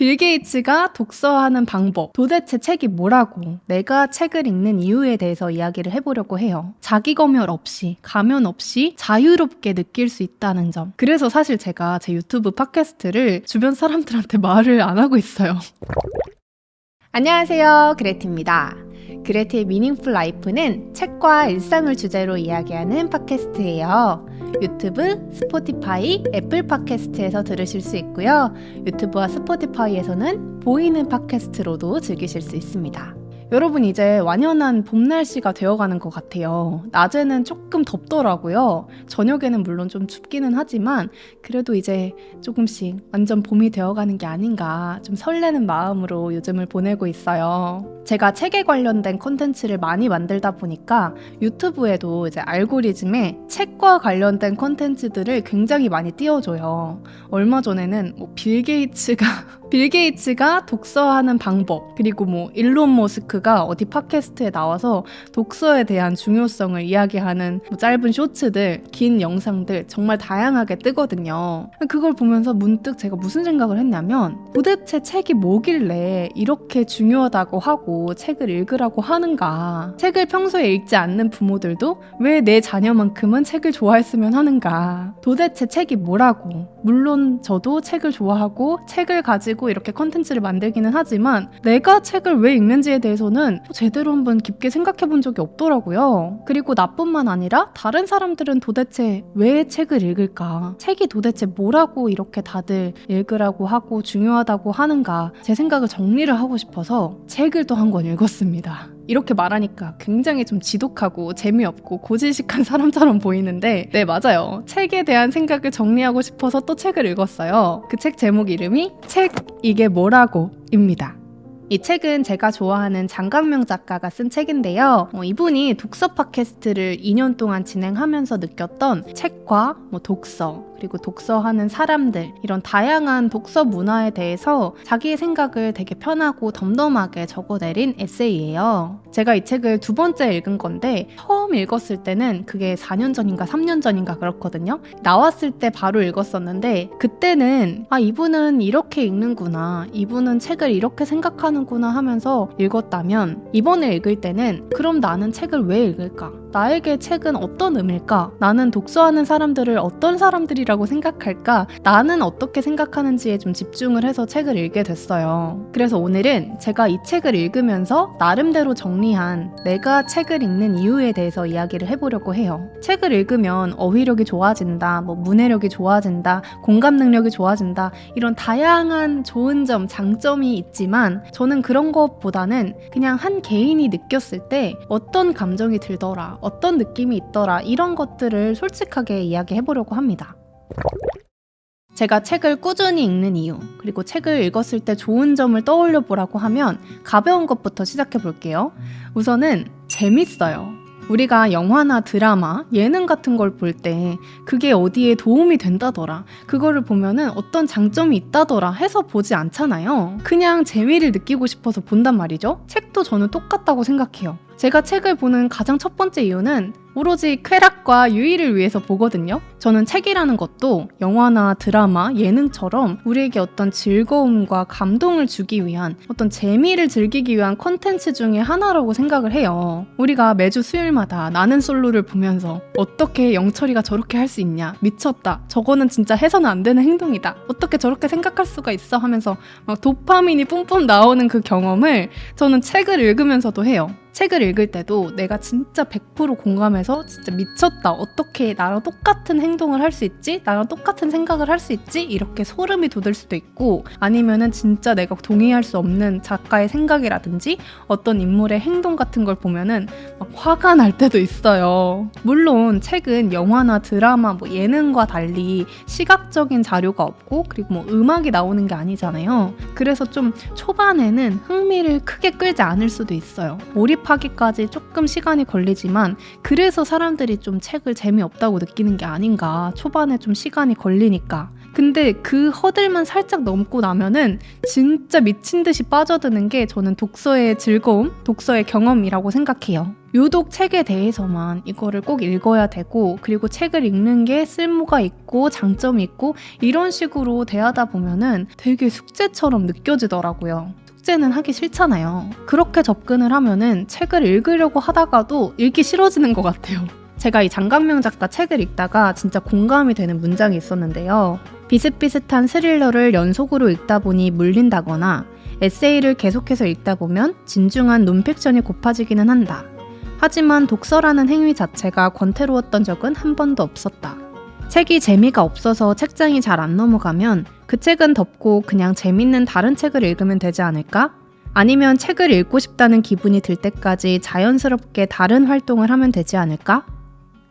빌 게이츠가 독서하는 방법, 도대체 책이 뭐라고, 내가 책을 읽는 이유에 대해서 이야기를 해보려고 해요. 자기 검열 없이, 가면 없이 자유롭게 느낄 수 있다는 점. 그래서 사실 제가 제 유튜브 팟캐스트를 주변 사람들한테 말을 안 하고 있어요. 안녕하세요. 그레티입니다. 그레티의 미닝풀 라이프는 책과 일상을 주제로 이야기하는 팟캐스트예요. 유튜브, 스포티파이, 애플 팟캐스트에서 들으실 수 있고요. 유튜브와 스포티파이에서는 보이는 팟캐스트로도 즐기실 수 있습니다. 여러분 이제 완연한 봄 날씨가 되어가는 것 같아요. 낮에는 조금 덥더라고요. 저녁에는 물론 좀 춥기는 하지만 그래도 이제 조금씩 완전 봄이 되어가는 게 아닌가 좀 설레는 마음으로 요즘을 보내고 있어요. 제가 책에 관련된 콘텐츠를 많이 만들다 보니까 유튜브에도 이제 알고리즘에 책과 관련된 콘텐츠들을 굉장히 많이 띄워줘요. 얼마 전에는 뭐 빌 게이츠가 빌 게이츠가 독서하는 방법 그리고 뭐 일론 머스크가 어디 팟캐스트에 나와서 독서에 대한 중요성을 이야기하는 뭐 짧은 쇼츠들, 긴 영상들 정말 다양하게 뜨거든요. 그걸 보면서 문득 제가 무슨 생각을 했냐면 도대체 책이 뭐길래 이렇게 중요하다고 하고 책을 읽으라고 하는가? 책을 평소에 읽지 않는 부모들도 왜 내 자녀만큼은 책을 좋아했으면 하는가? 도대체 책이 뭐라고? 물론 저도 책을 좋아하고 책을 가지고 가지고 이렇게 컨텐츠를 만들기는 하지만 내가 책을 왜 읽는지에 대해서는 제대로 한번 깊게 생각해 본 적이 없더라고요. 그리고 나뿐만 아니라 다른 사람들은 도대체 왜 책을 읽을까? 책이 도대체 뭐라고 이렇게 다들 읽으라고 하고 중요하다고 하는가? 제 생각을 정리를 하고 싶어서 책을 또 한 권 읽었습니다. 이렇게 말하니까 굉장히 좀 지독하고 재미없고 고지식한 사람처럼 보이는데 네 맞아요. 책에 대한 생각을 정리하고 싶어서 또 책을 읽었어요. 그 책 제목 이름이 책 이게 뭐라고 입니다 이 책은 제가 좋아하는 장강명 작가가 쓴 책인데요. 어, 이분이 독서 팟캐스트를 2년 동안 진행하면서 느꼈던 책과 뭐 독서, 그리고 독서하는 사람들, 이런 다양한 독서 문화에 대해서 자기의 생각을 되게 편하고 덤덤하게 적어내린 에세이예요. 제가 이 책을 두 번째 읽은 건데 처음 읽었을 때는 그게 4년 전인가 3년 전인가 그렇거든요. 나왔을 때 바로 읽었었는데 그때는 아 이분은 이렇게 읽는구나. 이분은 책을 이렇게 생각하는구나 하면서 읽었다면 이번에 읽을 때는 그럼 나는 책을 왜 읽을까? 나에게 책은 어떤 의미일까? 나는 독서하는 사람들을 어떤 사람들이라고 생각할까? 나는 어떻게 생각하는지에 좀 집중을 해서 책을 읽게 됐어요. 그래서 오늘은 제가 이 책을 읽으면서 나름대로 정리한 내가 책을 읽는 이유에 대해서 이야기를 해보려고 해요. 책을 읽으면 어휘력이 좋아진다, 뭐 문해력이 좋아진다, 공감 능력이 좋아진다, 이런 다양한 좋은 점, 장점이 있지만 저는 그런 것보다는 그냥 한 개인이 느꼈을 때 어떤 감정이 들더라, 어떤 느낌이 있더라 이런 것들을 솔직하게 이야기해 보려고 합니다. 제가 책을 꾸준히 읽는 이유, 그리고 책을 읽었을 때 좋은 점을 떠올려 보라고 하면 가벼운 것부터 시작해 볼게요. 우선은 재밌어요. 우리가 영화나 드라마, 예능 같은 걸 볼 때 그게 어디에 도움이 된다더라. 그거를 보면은 어떤 장점이 있다더라 해서 보지 않잖아요. 그냥 재미를 느끼고 싶어서 본단 말이죠. 책도 저는 똑같다고 생각해요. 제가 책을 보는 가장 첫 번째 이유는 오로지 쾌락과 유의를 위해서 보거든요. 저는 책이라는 것도 영화나 드라마, 예능처럼 우리에게 어떤 즐거움과 감동을 주기 위한 어떤 재미를 즐기기 위한 컨텐츠 중에 하나라고 생각을 해요. 우리가 매주 수요일마다 나는 솔로를 보면서 어떻게 영철이가 저렇게 할 수 있냐? 미쳤다. 저거는 진짜 해서는 안 되는 행동이다. 어떻게 저렇게 생각할 수가 있어? 하면서 막 도파민이 뿜뿜 나오는 그 경험을 저는 책을 읽으면서도 해요. 책을 읽을 때도 내가 진짜 100% 공감해서 진짜 미쳤다. 어떻게 나랑 똑같은 행동을 할 수 있지? 나랑 똑같은 생각을 할 수 있지? 이렇게 소름이 돋을 수도 있고 아니면은 진짜 내가 동의할 수 없는 작가의 생각이라든지 어떤 인물의 행동 같은 걸 보면은 막 화가 날 때도 있어요. 물론 책은 영화나 드라마, 뭐 예능과 달리 시각적인 자료가 없고 그리고 뭐 음악이 나오는 게 아니잖아요. 그래서 좀 초반에는 흥미를 크게 끌지 않을 수도 있어요. 몰입하기까지 조금 시간이 걸리지만 그래서 사람들이 좀 책을 재미없다고 느끼는 게 아닌가 초반에 좀 시간이 걸리니까 근데 그 허들만 살짝 넘고 나면은 진짜 미친 듯이 빠져드는 게 저는 독서의 즐거움, 독서의 경험이라고 생각해요. 유독 책에 대해서만 이거를 꼭 읽어야 되고 그리고 책을 읽는 게 쓸모가 있고 장점이 있고 이런 식으로 대하다 보면은 되게 숙제처럼 느껴지더라고요. 숙제는 하기 싫잖아요. 그렇게 접근을 하면은 책을 읽으려고 하다가도 읽기 싫어지는 것 같아요. 제가 이 장강명 작가 책을 읽다가 진짜 공감이 되는 문장이 있었는데요. 비슷비슷한 스릴러를 연속으로 읽다 보니 물린다거나 에세이를 계속해서 읽다 보면 진중한 논픽션이 고파지기는 한다. 하지만 독서라는 행위 자체가 권태로웠던 적은 한 번도 없었다. 책이 재미가 없어서 책장이 잘 안 넘어가면 그 책은 덮고 그냥 재밌는 다른 책을 읽으면 되지 않을까? 아니면 책을 읽고 싶다는 기분이 들 때까지 자연스럽게 다른 활동을 하면 되지 않을까?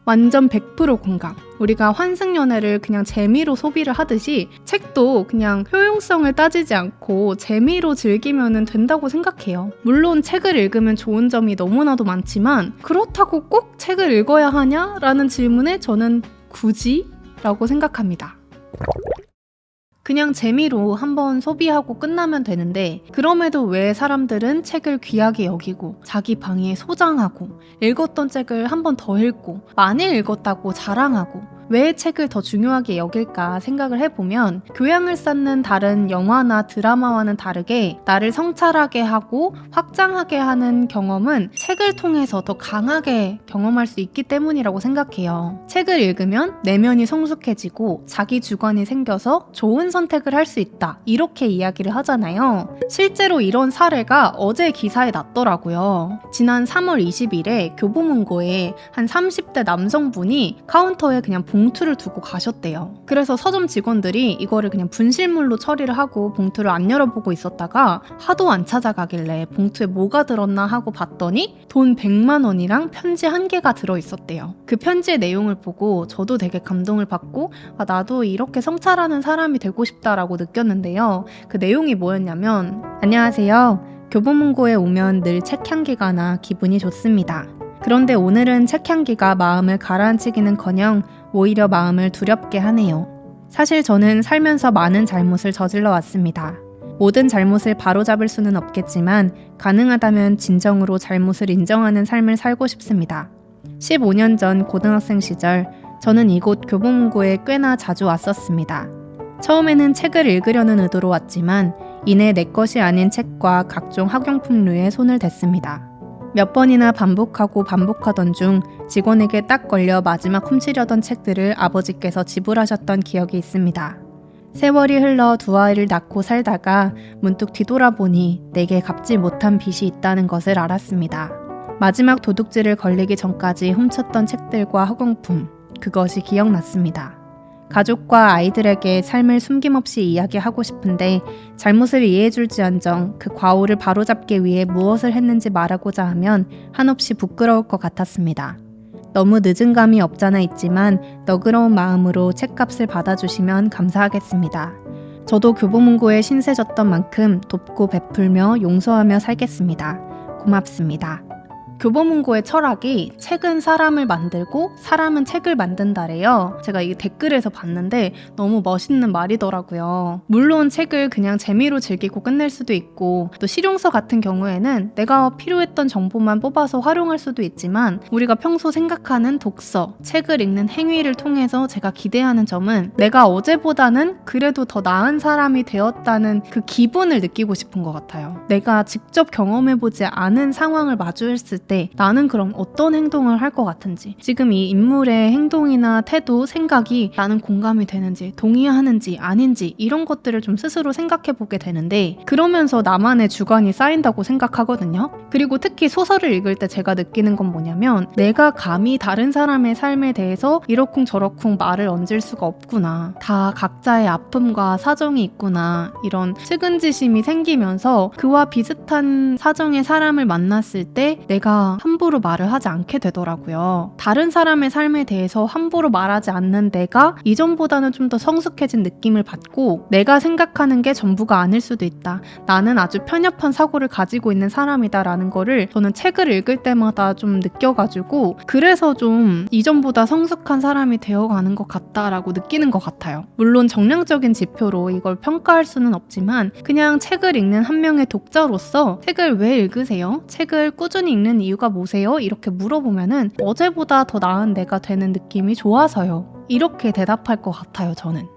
완전 100% 공감. 우리가 환승 연애를 그냥 재미로 소비를 하듯이 책도 그냥 효용성을 따지지 않고 재미로 즐기면 된다고 생각해요. 물론 책을 읽으면 좋은 점이 너무나도 많지만 그렇다고 꼭 책을 읽어야 하냐? 라는 질문에 저는 굳이? 라고 생각합니다. 그냥 재미로 한번 소비하고 끝나면 되는데 그럼에도 왜 사람들은 책을 귀하게 여기고 자기 방에 소장하고 읽었던 책을 한번 더 읽고 많이 읽었다고 자랑하고 왜 책을 더 중요하게 여길까 생각을 해보면 교양을 쌓는 다른 영화나 드라마와는 다르게 나를 성찰하게 하고 확장하게 하는 경험은 책을 통해서 더 강하게 경험할 수 있기 때문이라고 생각해요. 책을 읽으면 내면이 성숙해지고 자기 주관이 생겨서 좋은 선택을 할 수 있다. 이렇게 이야기를 하잖아요. 실제로 이런 사례가 어제 기사에 났더라고요. 지난 3월 20일에 교보문고에 한 30대 남성분이 카운터에 그냥 봉투를 두고 가셨대요. 그래서 서점 직원들이 이거를 그냥 분실물로 처리를 하고 봉투를 안 열어보고 있었다가 하도 안 찾아가길래 봉투에 뭐가 들었나 하고 봤더니 돈 100만 원이랑 편지 한 개가 들어 있었대요. 그 편지의 내용을 보고 저도 되게 감동을 받고 아, 나도 이렇게 성찰하는 사람이 되고 싶다라고 느꼈는데요. 그 내용이 뭐였냐면 안녕하세요. 교보문고에 오면 늘 책 향기가 나 기분이 좋습니다. 그런데 오늘은 책 향기가 마음을 가라앉히기는커녕 오히려 마음을 두렵게 하네요. 사실 저는 살면서 많은 잘못을 저질러 왔습니다. 모든 잘못을 바로잡을 수는 없겠지만 가능하다면 진정으로 잘못을 인정하는 삶을 살고 싶습니다. 15년 전 고등학생 시절 저는 이곳 교보문고에 꽤나 자주 왔었습니다. 처음에는 책을 읽으려는 의도로 왔지만 이내 내 것이 아닌 책과 각종 학용품류에 손을 댔습니다. 몇 번이나 반복하고 반복하던 중 직원에게 딱 걸려 마지막 훔치려던 책들을 아버지께서 지불하셨던 기억이 있습니다. 세월이 흘러 두 아이를 낳고 살다가 문득 뒤돌아보니 내게 갚지 못한 빚이 있다는 것을 알았습니다. 마지막 도둑질을 걸리기 전까지 훔쳤던 책들과 학용품, 그것이 기억났습니다. 가족과 아이들에게 삶을 숨김없이 이야기하고 싶은데 잘못을 이해해줄지언정 그 과오를 바로잡기 위해 무엇을 했는지 말하고자 하면 한없이 부끄러울 것 같았습니다. 너무 늦은 감이 없잖아 있지만 너그러운 마음으로 책값을 받아주시면 감사하겠습니다. 저도 교보문고에 신세졌던 만큼 돕고 베풀며 용서하며 살겠습니다. 고맙습니다. 교보문고의 철학이 책은 사람을 만들고 사람은 책을 만든다래요. 제가 이 댓글에서 봤는데 너무 멋있는 말이더라고요. 물론 책을 그냥 재미로 즐기고 끝낼 수도 있고 또 실용서 같은 경우에는 내가 필요했던 정보만 뽑아서 활용할 수도 있지만 우리가 평소 생각하는 독서, 책을 읽는 행위를 통해서 제가 기대하는 점은 내가 어제보다는 그래도 더 나은 사람이 되었다는 그 기분을 느끼고 싶은 것 같아요. 내가 직접 경험해보지 않은 상황을 마주했을 때 나는 그럼 어떤 행동을 할 것 같은지 지금 이 인물의 행동이나 태도, 생각이 나는 공감이 되는지 동의하는지 아닌지 이런 것들을 좀 스스로 생각해 보게 되는데 그러면서 나만의 주관이 쌓인다고 생각하거든요. 그리고 특히 소설을 읽을 때 제가 느끼는 건 뭐냐면 내가 감히 다른 사람의 삶에 대해서 이러쿵 저러쿵 말을 얹을 수가 없구나. 다 각자의 아픔과 사정이 있구나. 이런 측은지심이 생기면서 그와 비슷한 사정의 사람을 만났을 때 내가 함부로 말을 하지 않게 되더라고요. 다른 사람의 삶에 대해서 함부로 말하지 않는 내가 이전보다는 좀 더 성숙해진 느낌을 받고 내가 생각하는 게 전부가 아닐 수도 있다. 나는 아주 편협한 사고를 가지고 있는 사람이다라는 거를 저는 책을 읽을 때마다 좀 느껴가지고 그래서 좀 이전보다 성숙한 사람이 되어가는 것 같다라고 느끼는 것 같아요. 물론 정량적인 지표로 이걸 평가할 수는 없지만 그냥 책을 읽는 한 명의 독자로서 책을 왜 읽으세요? 책을 꾸준히 읽는 이유 가 뭐세요? 이렇게 물어보면은 어제보다 더 나은 내가 되는 느낌이 좋아서요. 이렇게 대답할 것 같아요, 저는.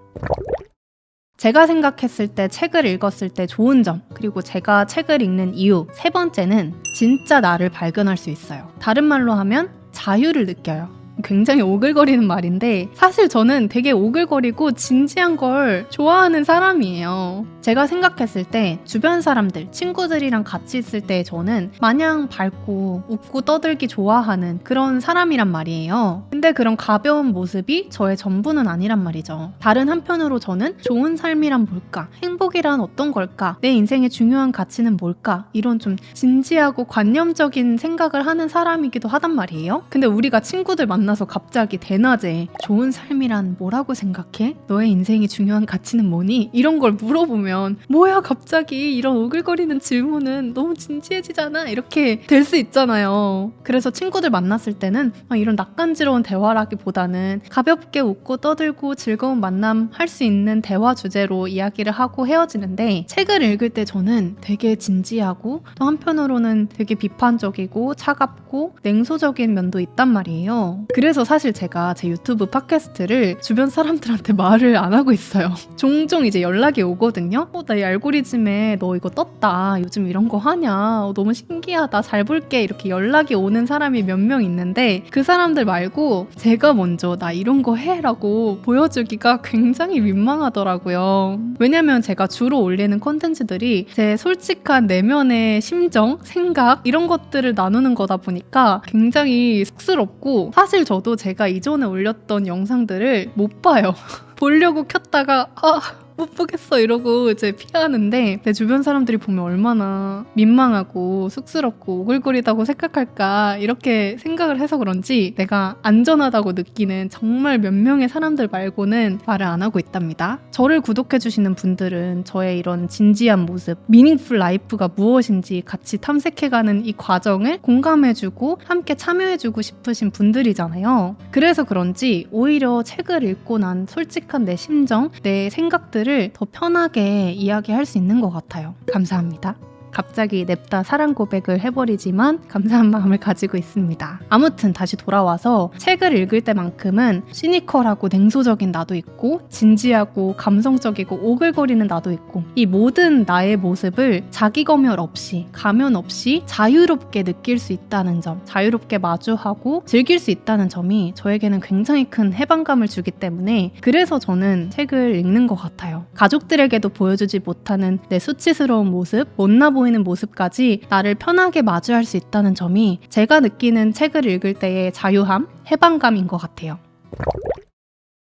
제가 생각했을 때 책을 읽었을 때 좋은 점, 그리고 제가 책을 읽는 이유, 세 번째는 진짜 나를 발견할 수 있어요. 다른 말로 하면 자유를 느껴요. 굉장히 오글거리는 말인데 사실 저는 되게 오글거리고 진지한 걸 좋아하는 사람이에요. 제가 생각했을 때 주변 사람들, 친구들이랑 같이 있을 때 저는 마냥 밝고 웃고 떠들기 좋아하는 그런 사람이란 말이에요. 근데 그런 가벼운 모습이 저의 전부는 아니란 말이죠. 다른 한편으로 저는 좋은 삶이란 뭘까? 행복이란 어떤 걸까? 내 인생의 중요한 가치는 뭘까? 이런 좀 진지하고 관념적인 생각을 하는 사람이기도 하단 말이에요. 근데 우리가 친구들 만 만나서 갑자기 대낮에 좋은 삶이란 뭐라고 생각해? 너의 인생이 중요한 가치는 뭐니? 이런 걸 물어보면 뭐야 갑자기 이런 오글거리는 질문은 너무 진지해지잖아 이렇게 될 수 있잖아요. 그래서 친구들 만났을 때는 이런 낯간지러운 대화라기보다는 가볍게 웃고 떠들고 즐거운 만남 할 수 있는 대화 주제로 이야기를 하고 헤어지는데 책을 읽을 때 저는 되게 진지하고 또 한편으로는 되게 비판적이고 차갑고 냉소적인 면도 있단 말이에요. 그래서 사실 제가 제 유튜브 팟캐스트를 주변 사람들한테 말을 안 하고 있어요. 종종 이제 연락이 오거든요. 어, 나 이 알고리즘에 너 이거 떴다. 요즘 이런 거 하냐. 어, 너무 신기하다. 잘 볼게. 이렇게 연락이 오는 사람이 몇 명 있는데 그 사람들 말고 제가 먼저 나 이런 거 해. 라고 보여주기가 굉장히 민망하더라고요. 왜냐면 제가 주로 올리는 콘텐츠들이 제 솔직한 내면의 심정, 생각 이런 것들을 나누는 거다 보니까 굉장히 쑥스럽고 사실 사실 저도 제가 이전에 올렸던 영상들을 못 봐요. 보려고 켰다가 아 못 보겠어 이러고 이제 피하는데 내 주변 사람들이 보면 얼마나 민망하고 쑥스럽고 오글거리다고 생각할까 이렇게 생각을 해서 그런지 내가 안전하다고 느끼는 정말 몇 명의 사람들 말고는 말을 안 하고 있답니다. 저를 구독해주시는 분들은 저의 이런 진지한 모습, 미닝풀 라이프가 무엇인지 같이 탐색해가는 이 과정을 공감해주고 함께 참여해주고 싶으신 분들이잖아요. 그래서 그런지 오히려 책을 읽고 난 솔직한 내 심정, 내 생각들 것들을 더 편하게 이야기할 수 있는 것 같아요. 감사합니다. 갑자기 냅다 사랑 고백을 해버리지만 감사한 마음을 가지고 있습니다. 아무튼 다시 돌아와서 책을 읽을 때만큼은 시니컬하고 냉소적인 나도 있고 진지하고 감성적이고 오글거리는 나도 있고 이 모든 나의 모습을 자기 검열 없이 가면 없이 자유롭게 느낄 수 있다는 점 자유롭게 마주하고 즐길 수 있다는 점이 저에게는 굉장히 큰 해방감을 주기 때문에 그래서 저는 책을 읽는 것 같아요. 가족들에게도 보여주지 못하는 내 수치스러운 모습, 못나 보이는 보이는 모습까지 나를 편하게 마주할 수 있다는 점이 제가 느끼는 책을 읽을 때의 자유함, 해방감인 것 같아요.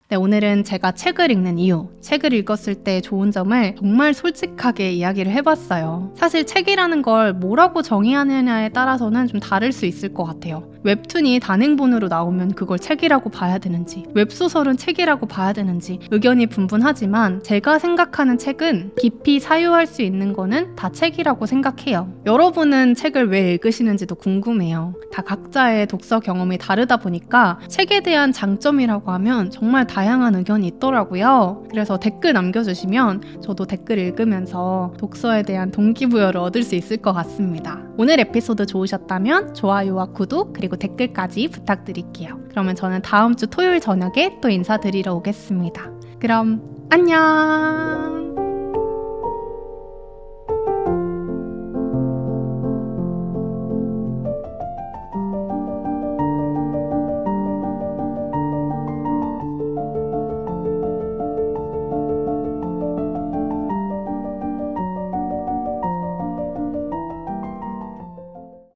네, 오늘은 제가 책을 읽는 이유, 책을 읽었을 때 좋은 점을 정말 솔직하게 이야기를 해봤어요. 사실 책이라는 걸 뭐라고 정의하느냐에 따라서는 좀 다를 수 있을 것 같아요. 웹툰이 단행본으로 나오면 그걸 책이라고 봐야 되는지, 웹소설은 책이라고 봐야 되는지 의견이 분분하지만 제가 생각하는 책은 깊이 사유할 수 있는 거는 다 책이라고 생각해요. 여러분은 책을 왜 읽으시는지도 궁금해요. 다 각자의 독서 경험이 다르다 보니까 책에 대한 장점이라고 하면 정말 다양한 의견이 있더라고요. 그래서 댓글 남겨주시면 저도 댓글 읽으면서 독서에 대한 동기부여를 얻을 수 있을 것 같습니다. 오늘 에피소드 좋으셨다면 좋아요와 구독 그리고 그리고 댓글까지 부탁드릴게요. 그러면 저는 다음 주 토요일 저녁에 또 인사드리러 오겠습니다. 그럼 안녕!